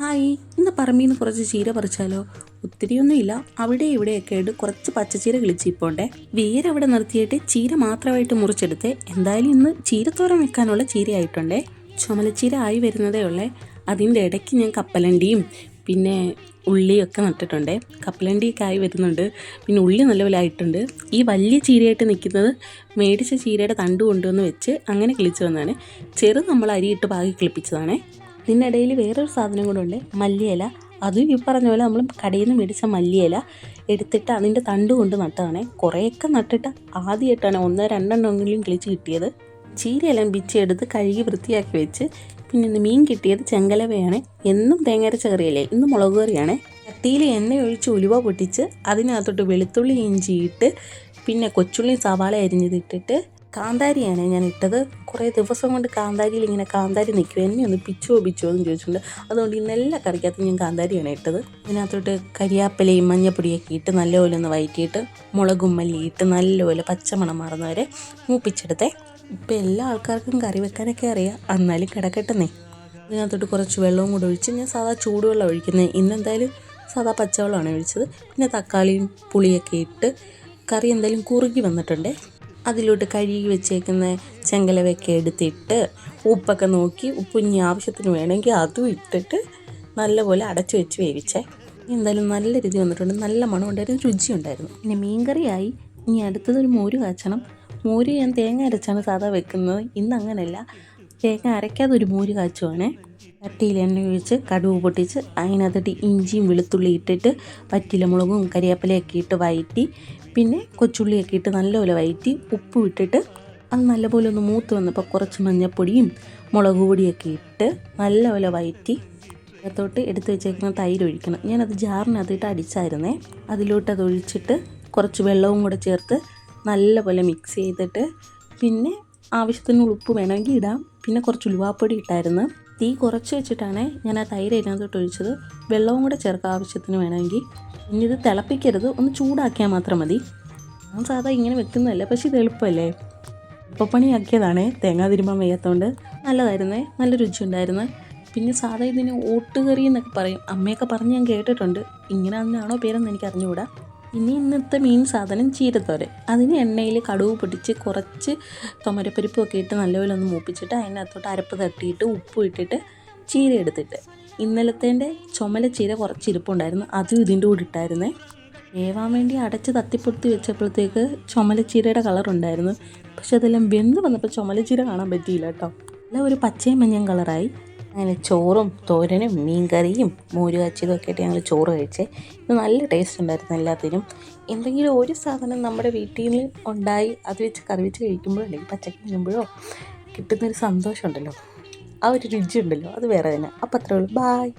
Hi ഇന്ന് പറമ്പിൽ നിന്ന് കുറച്ച് ചീര പറിച്ചാലോ? ഒത്തിരിയൊന്നുമില്ല. അവിടെ ഇവിടെയൊക്കെ ആയിട്ട് കുറച്ച് പച്ചച്ചീര കിളിച്ചിപ്പോണ്ടേ വേരവിടെ നിർത്തിയിട്ട് ചീര മാത്രമായിട്ട് മുറിച്ചെടുത്ത്. എന്തായാലും ഇന്ന് ചീരത്തോരം വെക്കാനുള്ള ചീരയായിട്ടുണ്ടേ ചുമലച്ചീര ആയി വരുന്നതേ ഉള്ളേ. അതിന്റെ ഇടയ്ക്ക് ഞാൻ കപ്പലണ്ടിയും പിന്നെ ഉള്ളിയൊക്കെ നട്ടിട്ടുണ്ടേ. കപ്പലണ്ടിയൊക്കെ ആയി വരുന്നുണ്ട്. പിന്നെ ഉള്ളി നല്ലപോലെ ആയിട്ടുണ്ട്. ഈ വലിയ ചീരയായിട്ട് നിൽക്കുന്നത് മേടിച്ച ചീരയുടെ തണ്ട് കൊണ്ടുവന്ന് വെച്ച് അങ്ങനെ കിളിച്ചു വന്നതാണ്. ചെറു നമ്മൾ അരിയിട്ട് പാകി കിളിപ്പിച്ചതാണേ. ഇതിനിടയിൽ വേറൊരു സാധനം കൂടെ ഉണ്ട്. മല്ലിയില. അതും ഈ പറഞ്ഞ പോലെ നമ്മൾ കടയിൽ നിന്ന് മേടിച്ച മല്ലിയില എടുത്തിട്ട് അതിന്റെ തണ്ട് കൊണ്ട് നട്ടതാണേ. കുറേയൊക്കെ നട്ടിട്ട് ആദ്യമായിട്ടാണ് ഒന്നോ രണ്ടെണ്ണമെങ്കിലും കിളിച്ച് കിട്ടിയത്. ചീരയെല്ലാം ബിച്ചെടുത്ത് കഴുകി വൃത്തിയാക്കി വെച്ച് പിന്നെ മീൻ കിട്ടിയത് ചെങ്കലവയാണ്. എന്നും തേങ്ങരച്ച കറിയല്ലേ? ഇന്ന് മുളക് കറിയാണ്. കത്തിയിൽ എണ്ണ ഒഴിച്ച് ഉലുവ പൊട്ടിച്ച് അതിനകത്തോട്ട് വെളുത്തുള്ളി ഇഞ്ചി ഇട്ട് പിന്നെ കൊച്ചുള്ളി സവാള അരിഞ്ഞതിട്ടിട്ട് കാന്താരിയാണ് ഞാൻ ഇട്ടത്. കുറേ ദിവസം കൊണ്ട് കാന്താരിയിൽ ഇങ്ങനെ കാന്താരി നിൽക്കും. എന്നെ ഒന്ന് പിച്ചോ പിച്ചോ എന്ന് ചോദിച്ചിട്ടുണ്ട്. അതുകൊണ്ട് ഇന്ന് എല്ലാ കറിക്കകത്തും ഞാൻ കാന്താരിയാണ് ഇട്ടത്. ഇതിനകത്തോട്ട് കരിയാപ്പിലയും മഞ്ഞപ്പൊടിയൊക്കെ ഇട്ട് നല്ലപോലെ ഒന്ന് വയറ്റിയിട്ട് മുളകും മല്ലി ഇട്ട് നല്ലപോലെ പച്ചമണം മാറുന്നവരെ മൂപ്പിച്ചെടുത്തേ. ഇപ്പം എല്ലാ ആൾക്കാർക്കും കറി വെക്കാനൊക്കെ അറിയാം. എന്നാലും കിടക്കട്ടെന്നേ. ഇതിനകത്തോട്ട് കുറച്ച് വെള്ളവും കൂടെ ഒഴിച്ച് ഞാൻ സാധാ ചൂടുവെള്ളം ഒഴിക്കുന്നത് ഇന്നെന്തായാലും സാധാ പച്ചവെള്ളമാണ് ഒഴിച്ചത്. പിന്നെ തക്കാളിയും പുളിയൊക്കെ ഇട്ട് കറി എന്തായാലും കുറുകി വന്നിട്ടുണ്ട്. അതിലോട്ട് കഴുകി വെച്ചേക്കുന്ന ചെങ്കലവയൊക്കെ എടുത്തിട്ട് ഉപ്പൊക്കെ നോക്കി ഉപ്പ് ഇനി ആവശ്യത്തിന് വേണമെങ്കിൽ അതും ഇട്ടിട്ട് നല്ലപോലെ അടച്ചു വെച്ച് വേവിച്ചേ. എന്തായാലും നല്ല രീതി വന്നിട്ടുണ്ട്. നല്ല മണം ഉണ്ടായിരുന്നു. രുചി ഉണ്ടായിരുന്നു. പിന്നെ മീൻകറിയായി. ഇനി അടുത്തതൊരു മോര് കാച്ചണം. മോര് ഞാൻ തേങ്ങ അരച്ചാണ് സാധാ വെക്കുന്നത്. ഇന്ന് അങ്ങനെയല്ല തേങ്ങ അരയ്ക്കാതെ ഒരു മോര് കാച്ചുവാണേ. ചട്ടിയിൽ എണ്ണ ഒഴിച്ച് കടുവ് പൊട്ടിച്ച് അതിനകത്തിട്ട് ഇഞ്ചിയും വെളുത്തുള്ളി ഇട്ടിട്ട് പറ്റിലമുളകും കരിയാപ്പിലയൊക്കെ ഇട്ട് വഴറ്റി പിന്നെ കൊച്ചുള്ളിയൊക്കെ ഇട്ട് നല്ലപോലെ വയറ്റി ഉപ്പ് ഇട്ടിട്ട് അത് നല്ലപോലെ ഒന്ന് മൂത്ത് വന്നപ്പോൾ കുറച്ച് മഞ്ഞപ്പൊടിയും മുളക് പൊടിയൊക്കെ ഇട്ട് നല്ലപോലെ വയറ്റി അകത്തോട്ട് എടുത്ത് വെച്ചേക്കുന്ന തൈര് ഒഴിക്കണം. ഞാനത് ജാറിനകത്തിട്ട് അടിച്ചായിരുന്നേ. അതിലോട്ട് അത് ഒഴിച്ചിട്ട് കുറച്ച് വെള്ളവും കൂടെ ചേർത്ത് നല്ലപോലെ മിക്സ് ചെയ്തിട്ട് പിന്നെ ആവശ്യത്തിന് ഉപ്പ് വേണമെങ്കിൽ ഇടാം. പിന്നെ കുറച്ച് ഉലുവാപ്പൊടി ഇട്ടായിരുന്നു. തീ കുറച്ച് വെച്ചിട്ടാണ് ഞാൻ ആ തൈര് അതിനകത്തോട്ട് ഒഴിച്ചത്. വെള്ളവും കൂടെ ചേർക്കാം ആവശ്യത്തിന് വേണമെങ്കിൽ ഇനി ഇത് തിളപ്പിക്കരുത്. ഒന്ന് ചൂടാക്കിയാൽ മാത്രം മതി. ഞാൻ സാധാ ഇങ്ങനെ വെക്കുന്നതല്ല പക്ഷേ ഇത് എളുപ്പമല്ലേ? എളുപ്പപ്പണിയാക്കിയതാണ് തേങ്ങാ തിരുമ്പാൻ വയ്യാത്തതുകൊണ്ട് നല്ലതായിരുന്നേ. നല്ല രുചി ഉണ്ടായിരുന്നു പിന്നെ സാധാ ഇതിന് ഓട്ടുകറി എന്നൊക്കെ പറയും. അമ്മയൊക്കെ പറഞ്ഞ് ഞാൻ കേട്ടിട്ടുണ്ട്. ഇങ്ങനെ അതിനാണോ പേരെന്ന് എനിക്ക് അറിഞ്ഞുകൂടാ ഇനി ഇന്നത്തെ മെയിൻ സാധനം ചീരത്തോരൻ. അതിന് എണ്ണയിൽ കടുവ് പൊടിച്ച് കുറച്ച് തൊമരപ്പരിപ്പൊക്കെ ഇട്ട് നല്ലപോലെ ഒന്ന് മൂപ്പിച്ചിട്ട് അതിനകത്തോട്ട് അരപ്പ് തട്ടിയിട്ട് ഉപ്പ് ഇട്ടിട്ട് ചീര എടുത്തിട്ട് ഇന്നലത്തേന്റെ ചുമല ചീര കുറച്ച് ഇരിപ്പുണ്ടായിരുന്നു. അതും ഇതിന്റെ കൂടെ ഇട്ടായിരുന്നേ. വേവാൻ വേണ്ടി അടച്ച് തത്തിപ്പൊടുത്തി വെച്ചപ്പോഴത്തേക്ക് ചുമലച്ചീരയുടെ കളർ ഉണ്ടായിരുന്നു. പക്ഷെ അതെല്ലാം വെന്ത് വന്നപ്പോൾ ചുമലച്ചീര കാണാൻ പറ്റിയില്ല കേട്ടോ. എല്ലാം ഒരു പച്ചയും മഞ്ഞയും കളറായി അങ്ങനെ ചോറും തോരനും മീൻകറിയും മോര് കാച്ചിയതും ഒക്കെ ആയിട്ട് ഞങ്ങൾ ചോറ് കഴിച്ചേ. ഇത് നല്ല ടേസ്റ്റ് ഉണ്ടായിരുന്നു എല്ലാത്തിനും. എന്തെങ്കിലും ഒരു സാധനം നമ്മുടെ വീട്ടിൽ ഉണ്ടായി അത് വെച്ച് കറി വെച്ച് കഴിക്കുമ്പോഴോ അല്ലെങ്കിൽ പച്ചക്ക് കഴിക്കുമ്പോഴോ കിട്ടുന്നൊരു സന്തോഷമുണ്ടല്ലോ. ആ ഒരു രുചി ഉണ്ടല്ലോ അത് വേറെ തന്നെ. അപ്പം അത്രേ ഉള്ളൂ. ബായ്